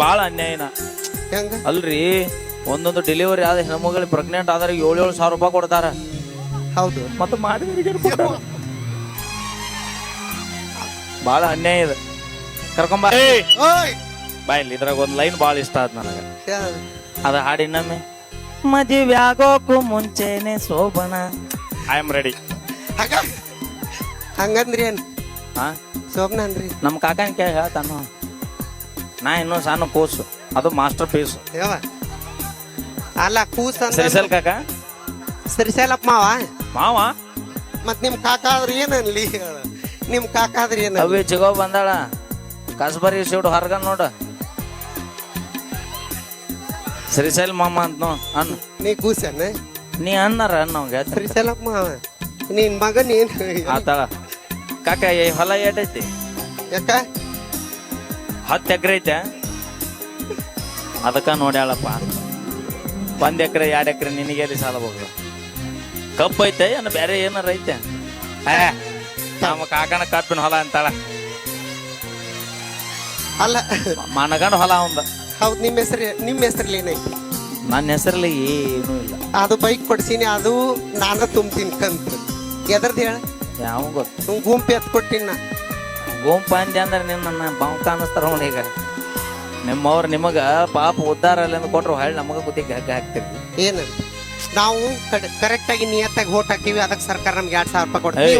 ಬಾಳ ಅನ್ಯಾಯನ ಹೆಂಗ? ಅಲ್ರಿ ಒಂದೊಂದು ಡೆಲಿವರಿ ಆದ ಹೆಣ್ಮಗಳಿಗೆ ಪ್ರೆಗ್ನೆಂಟ್ ಆದ್ರೆ ಏಳು ಏಳು ಸಾವಿರ ರೂಪಾಯಿ ಕೊಡ್ತಾರ. ಹೌದು. ಮತ್ತೆ ಮಾಡಿದವರಿಗೆ ಭಾಳ ಅನ್ಯಾಯ ಇದೆ. ಕರ್ಕೊಂಬ ಓಯ್! ಬಾ ಇಲ್ಲಿ ಇದ್ರಾಗ ಒಂದ್ ಲೈನ್ ಬಾಳ ಇಷ್ಟ ಆದ್ ನನಗೆ. ಅದು ಅದ ಹಾಡಿ ನಮ್ಮ ಮದುವೆ ಆಗೋಕು ಮುಂಚೆನೆ ಶೋಭನ. ಐ ಆಮ್ ರೆಡಿ ಹಂಗ? ಹಂಗಂದ್ರಿ ಏನ್? ಹಾ ಸೋಮ್ನ ಅಂದ್ರಿ? ನಮ್ಮ ಕಾಕನ ಕೇಳಿ ಹೇಳ್ತಾನು. ನಾ ಇನ್ನೂ ಸಣ್ಣ ಕೂಸು ಅದು ಮಾಸ್ಟರ್ ಪೀಸ್ ಅಲ್ಲ ಕೂಸ ಸರಿಸಲ್ ಕಾಕ? ಸರಿಸಲಪ್ಪ ಮಾವ. ಮಾವ? ಮತ್ ನಿಮ್ ಕಾಕ ಆದ್ರೆ ಏನನ್ಲಿ? ನಿಮ್ ಕಾಕ ಆದ್ರೆ ಏನ ಅವಿ ಚಿಗೋ ಬಂದಾಳ. ಕಸ್ಬರಿ ಸಿಡು ಹೊರಗ ನೋಡ. ಸರಿಸಲ್ ಮಾಮ ಅಂತ ನೋ ಅನ್ನ ನೀ ಕೂಸ ನೀ ಅನ್ನಾರ ಅನ್ನೋಂಗ ಸರಿಸಲಪ್ಪ ಮಾವ. ನಿನ್ ಮಗ ನೀನ್ ಆತಾಳ. ಕಾಕ ಈ ಹೊಲ ಏಟೈತಿ? ಯಾಕ? ಹತ್ತು ಎಕರೆ ಐತೆ. ಅದಕ್ಕೆ ನೋಡ್ಯಾಳಪ್ಪ ಒಂದು ಎಕರೆ ಎರಡು ಎಕರೆ ನಿನಗೆ ಎಲ್ಲಿ ಸಾಲ ಹೋಗ್ಲ ಕಬ್ಬು ಐತೆ ಏನು ಬೇರೆ ಏನಾರ ಐತೆ? ಏ, ನಮ್ಮ ಕಾಕನ ಕಬ್ಬಿನ ಹೊಲ ಅಂತಾಳ. ಅಲ್ಲ. ಮನಗಂಡ ಹೊಲ ಅವಂದ. ಹೌದು ನಿಮ್ಮ ಹೆಸರು ನಿಮ್ಮ ಹೆಸರಲ್ಲಿ ಏನೈತಿ? ನನ್ನ ಹೆಸರಲ್ಲಿ ಏನು ಇಲ್ಲ. ಅದು ಬೈಕ್ ಕೊಡ್ಸೀನಿ ಅದು ನಾನು ತುಂಬ ತಿನ್ಕಂತ ಎದರ್ದು ಹೇಳ. ಯಾವ ಗೊತ್ತು? ಗುಂಪು ಎತ್ ಕೊಟ್ಟಿನ. ಗುಂಪ ಅಂದೆ ಅಂದ್ರೆ ನಿನ್ನ ನನ್ನ ಬಾವು ಕಾಣಿಸ್ತಾರ ನೋಡಿ ಈಗ. ನಿಮ್ಮವ್ರು ನಿಮಗ ಪಾಪ ಉದ್ದಾರ ಅಲ್ಲಿಂದ ಕೊಟ್ರು ಹಳ್ಳಿ ನಮಗ ಕುತ್ತಿಗೆ ಗಗ್ಗ ಹಾಕ್ತೀರಿ ಏನಂತ ನಾವು ಕರೆಕ್ಟ್ ಆಗಿ ನಿಯತ್ತಾಗಿ ಓಟ್ ಹಾಕಿವಿ ಅದಕ್ಕೆ ಸರ್ಕಾರ ನಮ್ಗೆ ಎರಡ್ ಸಾವಿರ ರೂಪಾಯಿ ಕೊಡ್ತೀವಿ.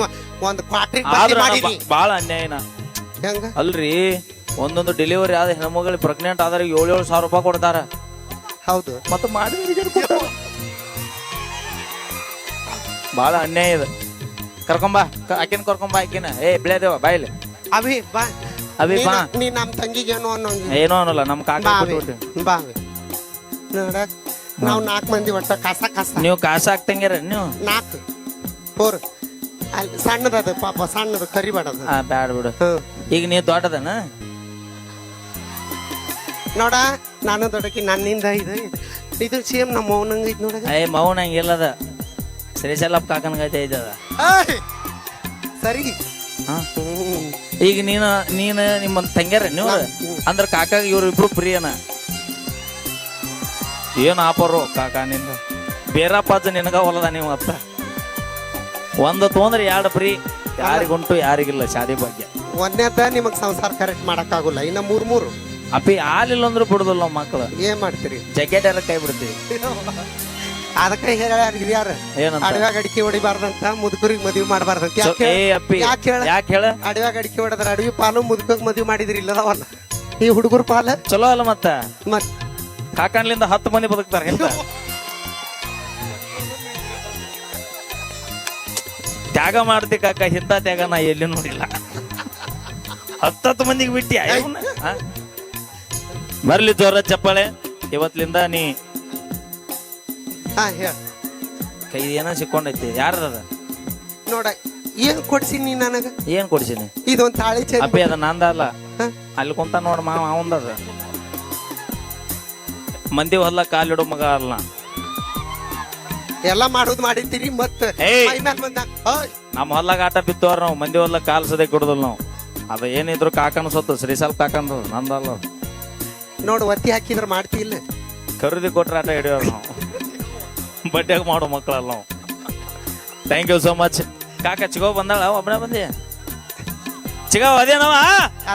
ಒಂದು ಕ್ವಾಟ್ರಿ ಆದ್ರ ಮಾಡಿರಿ. ಬಾಳ ಅನ್ಯಾಯನ. ಹೆಂಗ? ಅಲ್ರಿ ಒಂದೊಂದು ಡೆಲಿವರಿ ಆದ ಹೆಣ್ಮಗಳಿಗೆ ಪ್ರೆಗ್ನೆಂಟ್ ಆದ್ರೆ ಏಳು ಏಳು ಸಾವಿರ ರೂಪಾಯಿ ಕೊಡ್ತಾರ. ಹೌದು. ಮತ್ತೆ ಮಾಡಿ ಬಾಳ ಅನ್ಯಾಯ ಇದೆ. ಕರ್ಕೊಂಬಾ ಆಕಿನ ಕರ್ಕೊಂಬಾ ಆಕಿನ. ಏ ಬಿಳೇದೇವ ಬಾಯ್ಲಿ ಅಭಿ ಬಾ. ಅಭಿ ಬಾ. ನೀನು- ನೀ ನಮ್ಮ ತಂಗಿಗೆ ಏನೋ ಅನ್ನೋಂಗಿ ಏನೋ ಅನ್ನಲ್ಲ ನಮ್ಮ ಕಾಕ ಬಾ ನೋಡ ನಾವು ನಾಲ್ಕು ಮಂದಿ ಒಟ್ಟ ಕಸ ಕಸ. ನೀವು ಕಾಸ ಹಾಕ್ತಂಗ್ಯಾರ ನೀವು. ನಾಲ್ಕು ಫೋರ್. ಅಲ್ಲಿ ಸಣ್ಣದದು ಪಾಪ ಸಣ್ಣದು ಕರಿಬೇಡದು ಆ ಬ್ಯಾಡ ಬಿಡು. ಹ್ಮ್ ಈಗ ನೀ ದೊಡ್ಡದನ? ನೋಡ ನಾನು ದೊಡ್ಡಕಿ ನನ್ನಿಂದ ಇದು ಇದು. ಸೇಮ್ ನಮ್ಮ ಮೌನಂಗ ಐತ್ ನೋಡ ಏ ಮೌನ ಹಂಗಿಲ್ಲದ. ಶ್ರೀಶೈಲಪ್ಪ ಕಾಕನಗೈತೆ ಐತದ. ಸರಿ. ಹಾ? ಹ್ಮ್. ಈಗ ನೀನು ನೀನು ನಿಮ್ಮ ತಂಗ್ಯಾರ ನೀವು? ಅಂದ್ರೆ ಕಾಕಾಗ ಇವ್ರು ಇಬ್ರು ಪ್ರಿಯನ. ಏನ್ ಆಪರು ಕಾಕ ನಿಂದ? ಬೇರಪ್ಪಾಜ ನಿನಗ ಹೊಲದ ನೀವು ಅತ್ತ ಒಂದು ತೊಂದ್ರೆ ಎರಡು ಪ್ರೀ? ಯಾರಿಗುಂಟು ಯಾರಿಗಿಲ್ಲ ಶಾದಿ ಬಗ್ಗೆ. ತ ನಿಮಗ್ ಸಂಸಾರ ಕರೆಕ್ಟ್ ಮಾಡಕ್ ಆಗುಲ್ಲ ಇನ್ನ ಮೂರ್ ಮೂರು. ಅಪ್ಪಿ ಹಾಲಿಲ್ಲ ಅಂದ್ರೆ ಬಿಡುದಿಲ್ಲ ನಾವು ಮಕ್ಕಳು ಏನ್ ಮಾಡ್ತೀರಿ? ಜಕೆಟ್ ಎಲ್ಲ ಕೈ ಬಿಡ್ತೀವಿ. ಅದಕ್ಕೆ ಹೇಳ್ಯಾರ ಯಾರು? ಏನಂತ? ಅಡವ್ಯಾಗ ಅಡಿಕೆ ಹೊಡಿಬಾರ್ದಂತ ಮುದುಕರಿಗೆ ಮದ್ವಿ ಮಾಡಬಾರ್ದಂತ. ಸೊ- ಏ ಅಪ್ಪಿ ಯಾಕೆ ಹೇಳ ಯಾಕೆ ಹೇಳ? ಅಡವ್ಯಾಗ ಅಡಿಕೆ ಹೊಡೆದ್ರ ಅಡವಿ ಪಾಲು ಮುದುಕಗ್ ಮದ್ವಿ ಮಾಡಿದ್ರಿ ಇಲ್ಲದವಲ್ಲ. ಈ ಹುಡುಗರ ಪಾಲ? ಚಲೋ ಅಲ್ಲ ಮತ್ತ? ಮತ್ ಕಾಕಣ್ಲಿಂದ ಹತ್ತು ಮಂದಿ ಬದುಕ್ತಾರ ಹಿಂದ ತ್ಯಾಗ ಮಾಡ್ತಿ ಕಾಕ ಇಂಥ ತ್ಯಾಗ ನಾ ಎಲ್ಲಿ ನೋಡಿಲ್ಲ. ಹತ್ತತ್ತು ಮಂದಿಗೆ ಬಿಟ್ಟಿ ಬರ್ಲಿ ಜೋರ ಚಪ್ಪಾಳೆ. ಇವತ್ಲಿಂದ ನೀ ಹಾ ಹೇಳ. ಏನೋ ಸಿಕ್ಕೊಂಡೈತಿ ಯಾರದ ನೋಡ ಏನ್ ಕೊಡ್ಸಿ ನೀ ನನಗ? ಏನ್ ಕೊಡ್ಸೀನಿ ಇದೊಂದ್ ತಾಳಿ ಚಂದ ಅಪ್ಪಿ ಅದ ನಂದ ಅಲ್ಲ. ಹಾ? ಅಲ್ಲಿ ಕುಂತ ನೋಡ ಮಾವ ಅವಂದದ ಮಂದಿ ಹೊಲ್ಲ ಕಾಲಿಡೋ ಮಗ ಅಲ್ಲ. ಎಲ್ಲ ಮಾಡೋದ್ ಮಾಡಿರ್ತೀರಿ ಮತ್ತ ಏಯ್. ಮೈ ಮ್ಯಾಲ್ ಬಂದ. ಓಯ್, ನಮ್ಮ ಹೊಲ್ಲಾಗ ಆಟ ಬಿತ್ತವ್ರ ನಾವು ಮಂದಿ ಹೊಲ್ಲ ಕಾಲ್ಸದೆ ಕೊಡುದಿಲ್ಲ ನಾವು. ಅದ ಏನಿದ್ರು ಕಾಕನ ಸೊತ್ತು ಶ್ರೀಸಾಲ್ ಕಾಕಂದು ನಂದಲ್ಲ. ನೋಡು ಒತ್ತಿ ಹಾಕಿದ್ರ ಮಾಡ್ತಿ ಇಲ್ಲ. ಖರೀದಿ ಕೊಟ್ರೆ ಆಟ ಹಿಡಿಯೋರು ನಾವು. ಬಡ್ಡಿಯಾಗ ಮಾಡೋ ಮಕ್ಕಳಲ್ಲ ನಾವು. ಥ್ಯಾಂಕ್ ಯು ಸೋ ಮಚ್ ಕಾಕ ಚಿಗೋ ಬಂದಾಳ ಒಬ್ಬನೇ ಬಂದಿ? ಚಿಗೋ, ಅದೇನವ? ಅದ